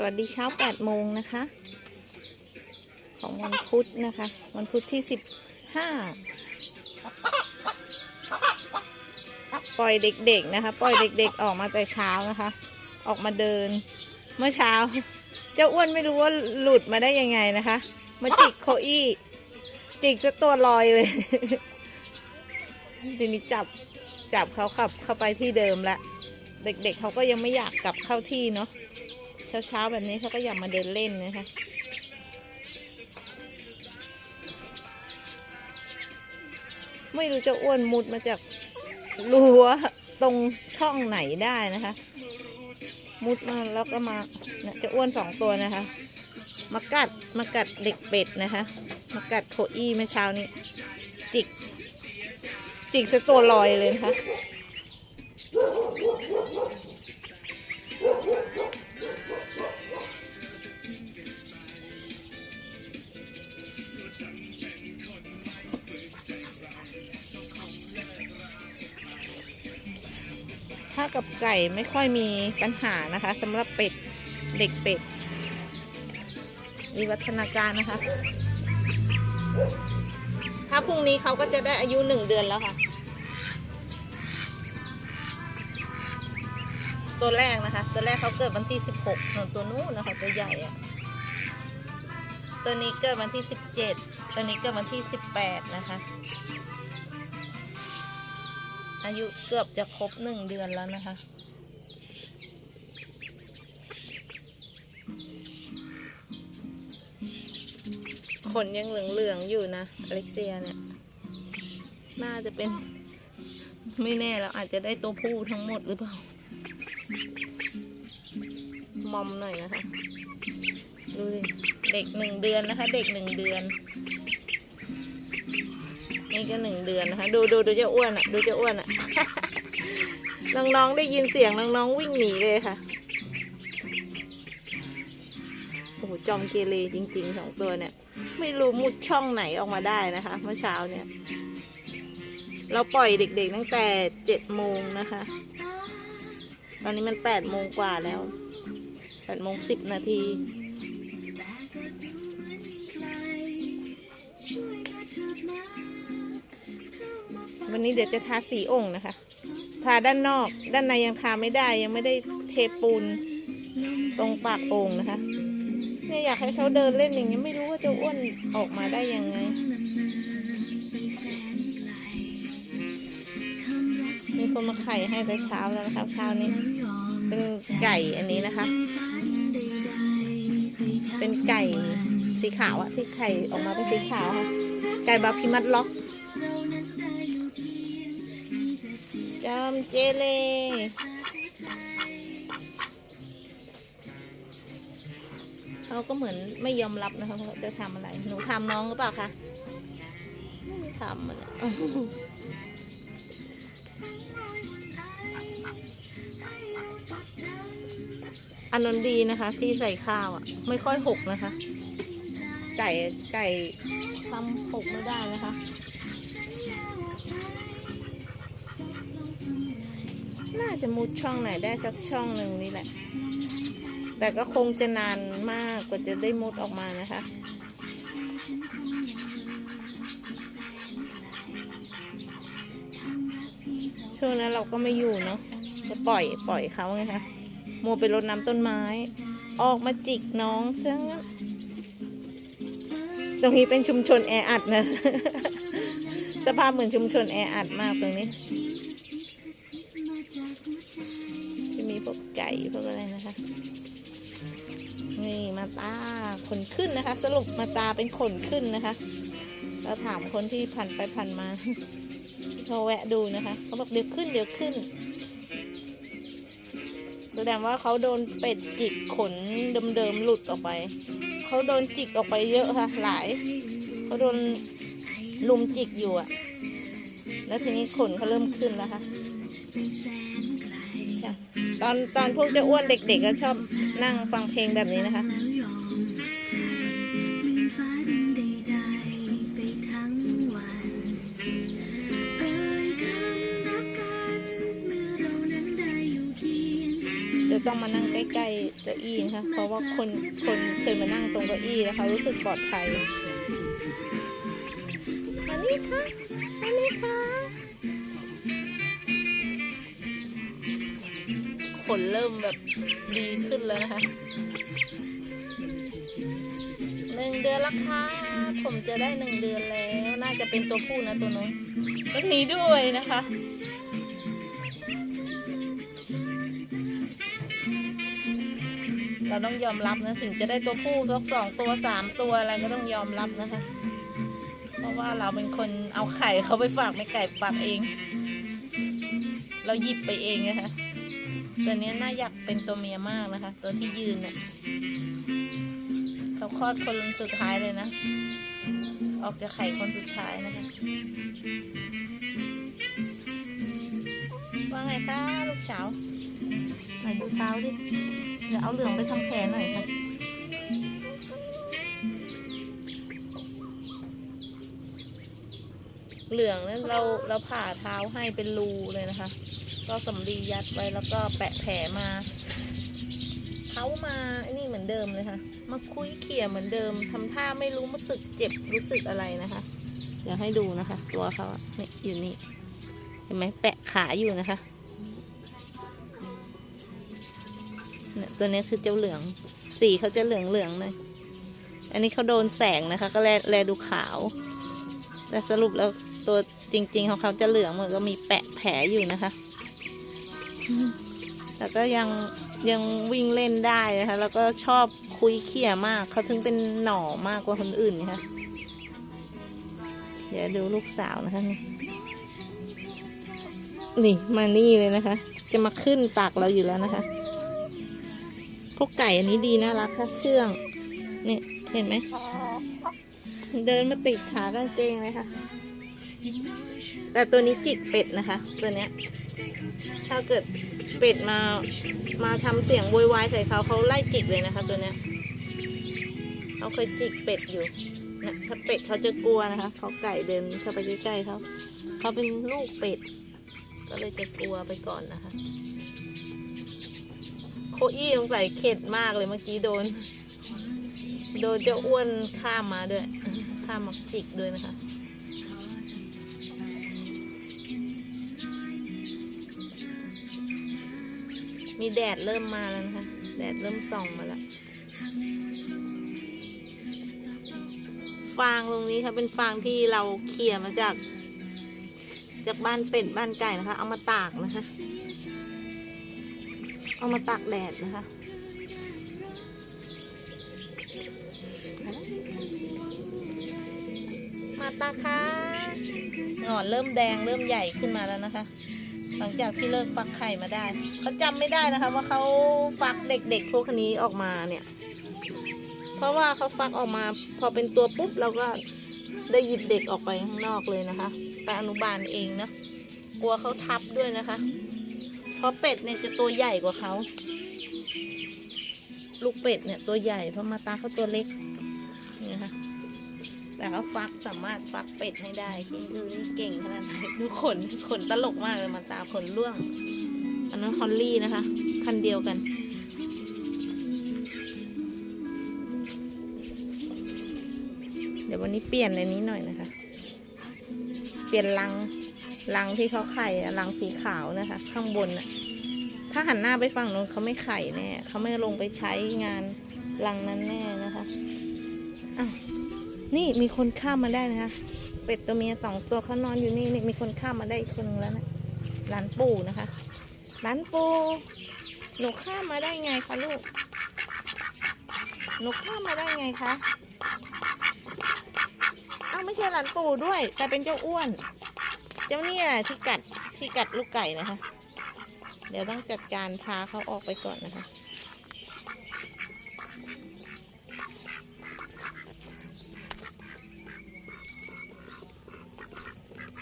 สวัสดีเช้า8โมงนะคะ ของวันพุธนะคะ วันพุธที่ 15 ปล่อยเด็กๆนะคะ ปล่อยเด็กๆออกมาแต่เช้านะคะ ออกมาเดิน เมื่อเช้า เจ้าอ้วนไม่รู้ว่าหลุดมาได้ยังไงนะคะ มาจิกโคอี้ จิกจะตัวลอยเลย ทีนี้จับจับเขาขับเข้าไปที่เดิมละ เด็กๆเขาก็ยังไม่อยากกลับเข้าที่เนาะ เช้าๆแบบนี้เขาก็อยากมาเดินเล่นนะคะไม่รู้จะอ้วนมุดมาจากรั้วตรงช่องไหนได้นะคะ มุดมาแล้วก็มาจะอ้วนสองตัวนะคะ มากัดมากัดเด็กเป็ดนะคะ มากัดโคอี้เมื่อเช้านี้ จิก จิกสะตัวลอยเลยนะคะ ถ้ากับไก่ไม่ค่อยมีปัญหานะคะสำหรับเป็ดเด็กเป็ดมีวัฒนาการนะคะ ถ้าพรุ่งนี้เขาก็จะได้อายุหนึ่งเดือนแล้วค่ะ ตัวแรกนะคะ ตัวแรกเขาเกิดวันที่สิบหกตัวนู้นนะคะ ตัวใหญ่อะตัวนี้เกิดวันที่สิบเจ็ดตัวนี้เกิดวันที่สิบแปดนะคะ อายุเกือบจะครบหนึ่งเดือนแล้วนะคะ ขนยังเหลืองๆอยู่นะอเล็กเซียเนี่ย น่าจะเป็น ไม่แน่แล้วอาจจะได้ตัวผู้ทั้งหมดหรือเปล่ามอมหน่อยนะคะ ดูสิ เด็กหนึ่งเดือนนะคะ เด็กหนึ่งเดือน นี่ก็หนึ่งเดือนนะคะ ดูดูดูเจ้าอ้วนอะ ดูเจ้าอ้วนอะ น้องๆได้ยินเสียงน้องๆวิ่งหนีเลยค่ะ โอ้โหจอมเกเรจริงๆสองตัวเนี่ย ไม่รู้มุดช่องไหนออกมาได้นะคะ เมื่อเช้าเนี่ย เราปล่อยเด็กๆตั้งแต่เจ็ดโมงนะคะ ตอนนี้มันแปดโมงกว่าแล้วแปดโมงสิบนาที วันนี้เดี๋ยวจะทาสีองค์นะคะ ทาด้านนอก ด้านในยังทาไม่ได้ ยังไม่ได้เทปูนตรงปากโอ่งนะคะ เนี่ยอยากให้เขาเดินเล่นอย่างนี้ยไม่รู้ว่าจะอ้วนออกมาได้ยังไง มีคนมาไข่ให้แต่เช้าแล้วนะคะเช้านี้ เป็นไก่อันนี้นะคะ เป็นไก่สีขาวอะที่ไข่ออกมาเป็นสีขาวค่ะ ไก่บาพิมัดล็อก จอมเจเลเขาก็เหมือนไม่ยอมรับนะคะว่าจะทำอะไร หนูทำน้องหรือเปล่าคะ ไม่ทำมันอะอันนนดีนะคะ ที่ใส่ข้าวอะ ไม่ค่อยหกนะคะ ไก่ไก่ทำหกไม่ได้นะคะ จะมุดช่องไหนได้สักช่องหนึ่งนี่แหละ แต่ก็คงจะนานมากกว่าจะได้มุดออกมานะคะ ช่วงนั้นเราก็ไม่อยู่เนาะ จะปล่อยปล่อยเขาไงคะมัวไปรดน้ำต้นไม้ ออกมาจิกน้องซะงั้นตรงนี้เป็นชุมชนแออัดนะ สภาพเหมือนชุมชนแออัดมากตรงนี้ ก่พวกอะไรนะคะ นี่มาตาขนขึ้นนะคะ สรุปมาตาเป็นขนขึ้นนะคะ เราถามคนที่ผ่านไปผ่านมาเขาแวะดูนะคะเขาบอกเดี๋ยวขึ้นเดี๋ยวขึ้นแสดงว่าเขาโดนเป็ดจิกขนเดิมๆหลุดออกไป เขาโดนจิกออกไปเยอะค่ะ หลาย เขาโดนลุมจิกอยู่อะแล้วทีนี้ขนเขาเริ่มขึ้นแล้วค่ะ ตอนตอนพวกจะอ้วนเด็กๆก็ชอบนั่งฟังเพลงแบบนี้นะคะจะจะต้องมานั่งใกล้ๆเก้าอี้นะคะเพราะว่าคนคนเคยมานั่งตรงเก้าอี้แล้วเขารู้สึกปลอดภัย ริ่มแบบดีขึ้นแล้วนะคะหนึ่งเดือนและค่ะผมจะได้หนึ่งเดือนแล้ว น่าจะเป็นตัวผู้นะตัวน้องตัวนี้ด้วยนะคะ เราต้องยอมรับนะถึงจะได้ตัวผู้สักสองตัวสามตัวอะไรก็ต้องยอมรับนะคะ เพราะว่าเราเป็นคนเอาไข่เขาไปฝากไม่ไก่ฝากเอง เราหยิบไปเองนะคะ ตัวนี้น่าอยากเป็นตัวเมียมากนะคะ ตัวที่ยืนเนี่ยเขาคลอดคนสุดท้ายเลยนะ ออกจากไข่คนสุดท้ายนะคะ ว่าไงคะลูกสาวไหนดูเท้าดิเดี๋ยวเอาเหลืองไปทำแผลหน่อยค่ะเหลืองนั้นเราเราผ่าเท้าให้เป็นรูเลยนะคะ ก็สำลียัดไว้แล้วก็แปะแผลมาเขามาไอ้นี่เหมือนเดิมเลยค่ะ มาคุยเขี่ยเหมือนเดิมทำท่าไม่รู้รู้สึกเจ็บรู้สึกอะไรนะคะ เดี๋ยวให้ดูนะคะ ตัวเขาอะนี่อยู่นี่ เห็นไหมแปะขาอยู่นะคะเนี่ยตัวนี้คือเจ้าเหลือง สีเขาจะเหลืองเหลืองๆหน่อยอันนี้เขาโดนแสงนะคะ ก็แลแลดูขาว แต่สรุปแล้วตัวจริง ๆ ของเขาจะเหลืองเหมือนก็มีแปะแผลอยู่นะคะ อืมแต่ก็ยังยังวิ่งเล่นได้นะคะ แล้วก็ชอบคุยเขี่ยมาก เขาถึงเป็นหน่อมากกว่าคนอื่นนะคะเดี๋ยวดูลูกสาวนะคะนี่นี่มานี่เลยนะคะ จะมาขึ้นตักเราอยู่แล้วนะคะ พวกไก่อันนี้ดีน่ารักค่ะเชื่อง นี่เห็นไหม เดินมาติดขากางเกงเลยค่ะ แต่ตัวนี้จิกเป็ดนะคะ ตัวเนี้ย ถ้าเกิดเป็ดมามาทำเสียงโวยวายใส่เขาเขาไล่จิกเลยนะคะตัวเนี้ยเขาเคยจิกเป็ดอยู่นะถ้าเป็ดเขาจะกลัวนะคะเพราะไก่เดินเข้าไปใกล้ๆเขาเขาเป็นลูกเป็ด ก็เลยจะกลัวไปก่อนนะคะ โคอี้สงสัยเข็ดมากเลยเมื่อกี้โดน โดนเจ้าอ้วนข้ามมาด้วย ข้ามมาจิกด้วยนะคะ มีแดดเริ่มมาแล้วนะคะ แดดเริ่มส่องมาแล้ว ฟางตรงนี้ค่ะเป็นฟางที่เราเคลียร์มาจาก จากบ้านเป็ดบ้านไก่นะคะ เอามาตากนะคะ เอามาตากแดดนะคะมาตาค่ะหงอนเริ่มแดงเริ่มใหญ่ขึ้นมาแล้วนะคะ หลังจากที่เลิกฟักไข่มาได้เขาจำไม่ได้นะคะ ว่าเขาฟักเด็กๆพวกนี้ออกมาเนี่ย เพราะว่าเขาฟักออกมา พอเป็นตัวปุ๊บเราก็ได้หยิบเด็กออกไปข้างนอกเลยนะคะไปอนุบาลเองนะกลัวเขาทับด้วยนะคะ เพราะเป็ดเนี่ยจะตัวใหญ่กว่าเขาลูกเป็ดเนี่ยตัวใหญ่เพราะมาตาเขาตัวเล็กนี่นะคะ แต่เขาฟักสามารถฟักเป็ดให้ได้คิดดูนี่เก่งขนาดไหนดูขนขนตลกมากเลยมาตาขนร่วง อันนั้นฮอลลี่นะคะพันเดียวกันเดี๋ยววันนี้เปลี่ยนเลยนี้หน่อยนะคะ เปลี่ยนรังรังที่เขาไข่อะรังสีขาวนะคะ ข้างบนน่ะถ้าหันหน้าไปฝั่งนู้นเขาไม่ไข่แน่เขาไม่ลงไปใช้งานรังนั้นแน่นะคะอ้าว นี่มีคนข้ามมาได้นะคะ เป็ดตัวเมียสองตัวเขานอนอยู่นี่นี่มีคนข้ามมาได้อีกคนนึงแล้วนะร้านปู่นะคะร้านปู่หนูข้ามมาได้ไงคะลูกหนูข้ามมาได้ไงคะเอ้าไม่ใช่ร้านปู่ด้วย แต่เป็นเจ้าอ้วน เจ้าเนี่ยที่กัดที่กัดลูกไก่นะคะ เดี๋ยวต้องจัดการพาเขาออกไปก่อนนะคะ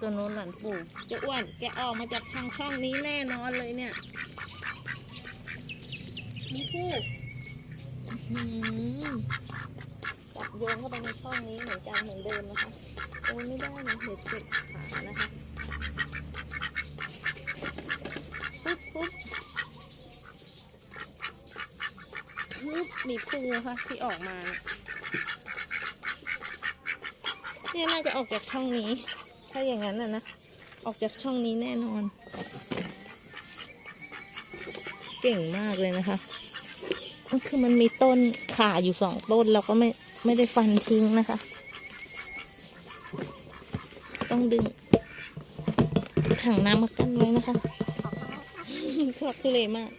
ตัวนู้นหลานปู่เจะอ้วนแกออกมาจากทางช่องนี้แน่นอนเลยเนี่ยนี่ผู้อื้อหือจับโยงเข้าไปในช่องนี้เหมือนกันเหมือนเดิมนะคะโอ้ยไม่ได้นะเห็ดเจ็บขานะคะปุ๊บปุ๊บมีพึ่งนะคะที่ออกมาเนี่ยน่าจะออกจากช่องนี้ ถ้าอย่างนั้นนะนะ ออกจากช่องนี้แน่นอน เก่งมากเลยนะคะมันคือมันมีต้นขาอยู่สองต้นเราก็ไม่ไม่ได้ฟันทิ้งนะคะ ต้องดึงถังน้ำมากั้นไว้นะคะทุลักทุเลมาก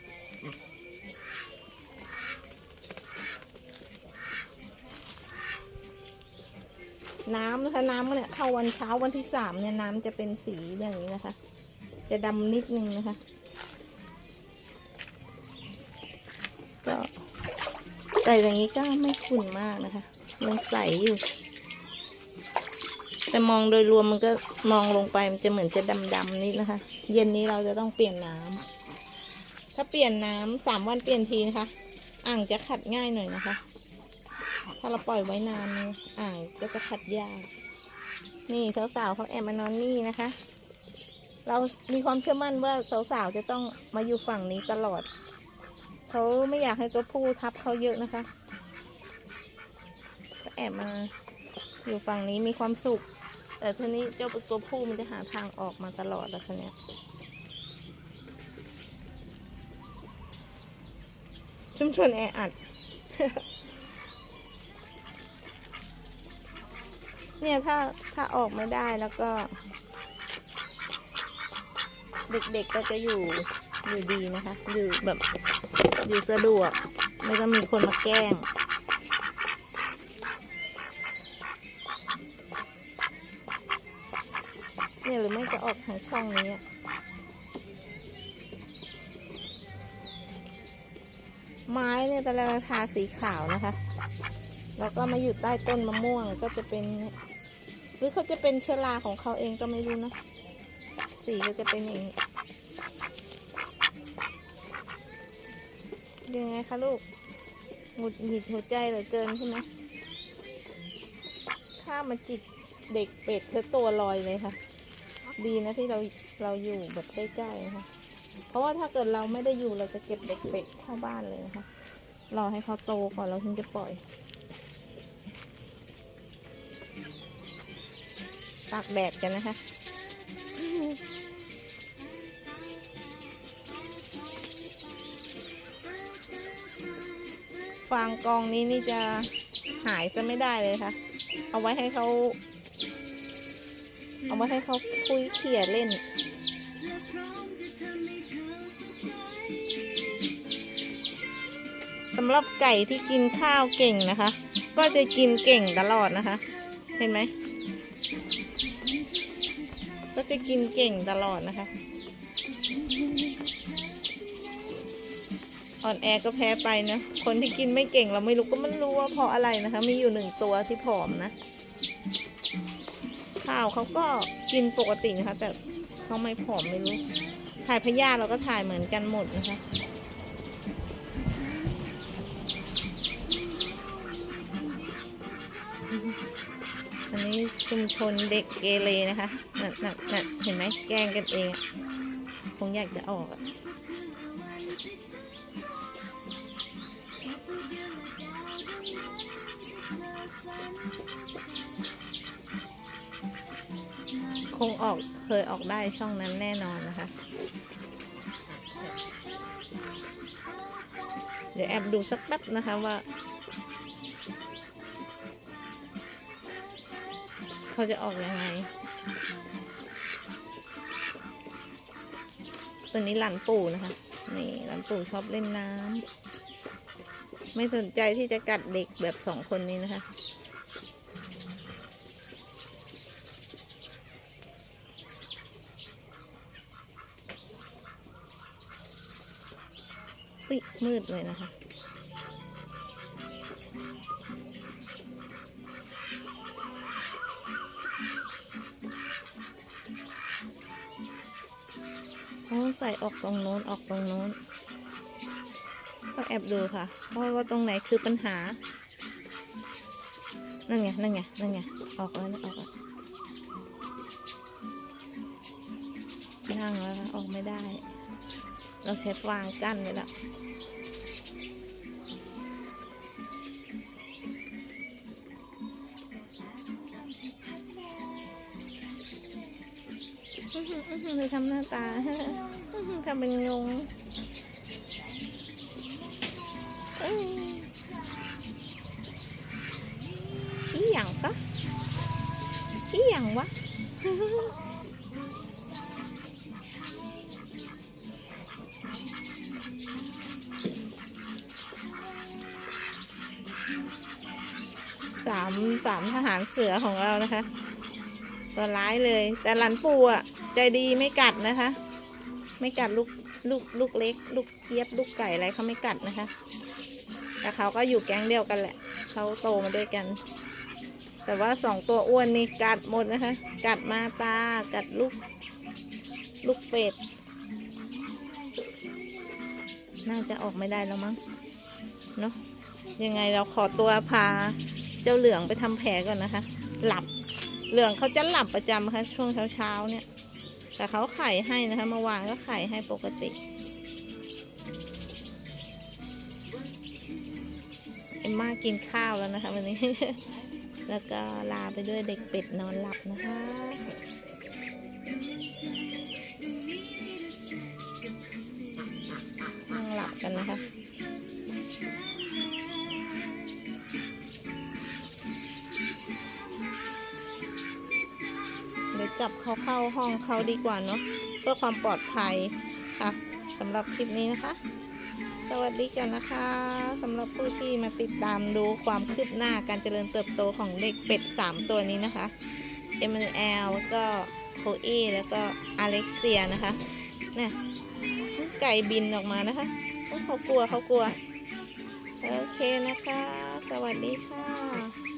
น้ำนะคะ น้ำเนี่ยเข้าวันเช้าวันที่สามเนี่ยน้ำจะเป็นสีอย่างนี้นะคะ จะดำนิดนึงนะคะ ก็แต่อย่างนี้ก็ไม่ขุ่นมากนะคะยังใสอยู่ แต่มองโดยรวมมันก็มองลงไปมันจะเหมือนจะดำๆนิดนะคะ เย็นนี้เราจะต้องเปลี่ยนน้ำถ้าเปลี่ยนน้ำสามวันเปลี่ยนทีนะคะ อ่างจะขัดง่ายหน่อยนะคะ ถ้าเราปล่อยไว้นานเนี่ยอ่างก็จะขัดยากนี่สาวๆเขาแอบมานอนนี่นะคะ เรามีความเชื่อมั่นว่าสาวๆจะต้องมาอยู่ฝั่งนี้ตลอด เขาไม่อยากให้ตัวผู้ทับเขาเยอะนะคะก็แอบมาอยู่ฝั่งนี้มีความสุข แต่ทีนี้เจ้าตัวผู้มันจะหาทางออกมาตลอดแล้วคะเนี่ยชุมชนแออัด เนี่ยถ้าถ้าออกไม่ได้แล้วก็ เด็กๆก็จะอยู่อยู่ดีนะคะ อยู่แบบอยู่สะดวก ไม่ต้องมีคนมาแกล้งเนี่ยหรือไม่จะออกทางช่องนี้ไม้เนี่ยแต่ละทาสีขาวนะคะ แล้วก็มาอยู่ใต้ต้นมะม่วงก็จะเป็น รือเขาจะเป็นเชื้อราของเขาเองก็ไม่รู้นะ สีก็จะเป็นอย่างนี้ยังไงคะลูกหงุดหงิดหัวใจเหลือเกินใช่ไหมข้ามาจิกเด็กเป็ดเธอตัวลอยเลยค่ะ ดีนะที่เราเราอยู่แบบใกล้ๆนะคะเพราะว่าถ้าเกิดเราไม่ได้อยู่เราจะเก็บเด็กเป็ดเข้าบ้านเลยนะคะรอให้เขาโตก่อนเราถึงจะปล่อย ตากแดดกันนะคะ ฟางกองนี้นี่จะหายซะไม่ได้เลยค่ะ เอาไว้ให้เขา เอาไว้ให้เขาคุยเขี่ยเล่นสำหรับไก่ที่กินข้าวเก่งนะคะ ก็จะกินเก่งตลอดนะคะ เห็นไหม จะกินเก่งตลอดนะคะอ่อนแอก็แพ้ไปนะ คนที่กินไม่เก่งเราไม่รู้ก็ไม่รู้ว่าเพราะอะไรนะคะ มีอยู่หนึ่งตัวที่ผอมนะ ข้าวเขาก็กินปกตินะคะ แต่เขาไม่ผอมไม่รู้ ถ่ายพยาธิเราก็ถ่ายเหมือนกันหมดนะคะอันนี้ชุมชนเด็กเกเรนะคะ นั่นนั่นนั่นเห็นไหมแกล้งกันเอง คงอยากจะออกคงออกเคยออกได้ช่องนั้นแน่นอนนะคะ เดี๋ยวแอบดูสักแป๊บนะคะว่าเขาจะออกยังไง ตัวนี้หลานปู่นะคะ นี่หลานปู่ชอบเล่นน้ำไม่สนใจที่จะกัดเด็กแบบสองคนนี้นะคะอุ๊ยมืดเลยนะคะ ใส่ออกตรงโน้นออกตรงโน้นต้องแอบดูค่ะ เพราะว่าตรงไหนคือปัญหา นั่นไง นั่นไง นั่นไง ออกแล้วนะออกแล้วนั่งแล้วออกไม่ได้ เราใช้ฟางกั้นเลยละ อื้อทำหน้าตาทำเป็นงงอีหยังปะอีหยังวะสามสามทหารเสือของเรานะคะ ตัวร้ายเลย แต่หลันปูอะ ใจดีไม่กัดนะคะ ไม่กัดลูกลูกลูกเล็ก ลูกเจี๊ยบลูกไก่อะไรเขาไม่กัดนะคะ แต่เขาก็อยู่แก๊งเดียวกันแหละเขาโตมาด้วยกัน แต่ว่าสองตัวอ้วนนี่กัดหมดนะคะ กัดมาตากัดลูก ลูกเป็ดน่าจะออกไม่ได้แล้วมั้งเนาะยังไงเราขอตัวพาเจ้าเหลืองไปทำแผลก่อนนะคะ หลับเหลืองเขาจะหลับประจำค่ะช่วงเช้าๆเนี่ย แต่เขาไข่ให้นะคะเมื่อวานก็ไข่ให้ปกติเอ็มมากินข้าวแล้วนะคะวันนี้ แล้วก็ลาไปด้วยเด็กเป็ดนอนหลับนะคะนั่งหลับกันนะคะ จับเขาเข้าห้องเขาดีกว่าเนาะเพื่อความปลอดภัยค่ะสำหรับคลิปนี้นะคะ สวัสดีกันนะคะสำหรับผู้ที่มาติดตามดูความคืบหน้าการเจริญเติบโตของเด็กเป็ด 3 ตัวนี้นะคะเอม l แล้วก็โคอีแล้วก็อเล็กเซียนะคะเนี่ยไก่บินออกมานะคะเขากลัวเขากลัว โอเคนะคะ สวัสดีค่ะ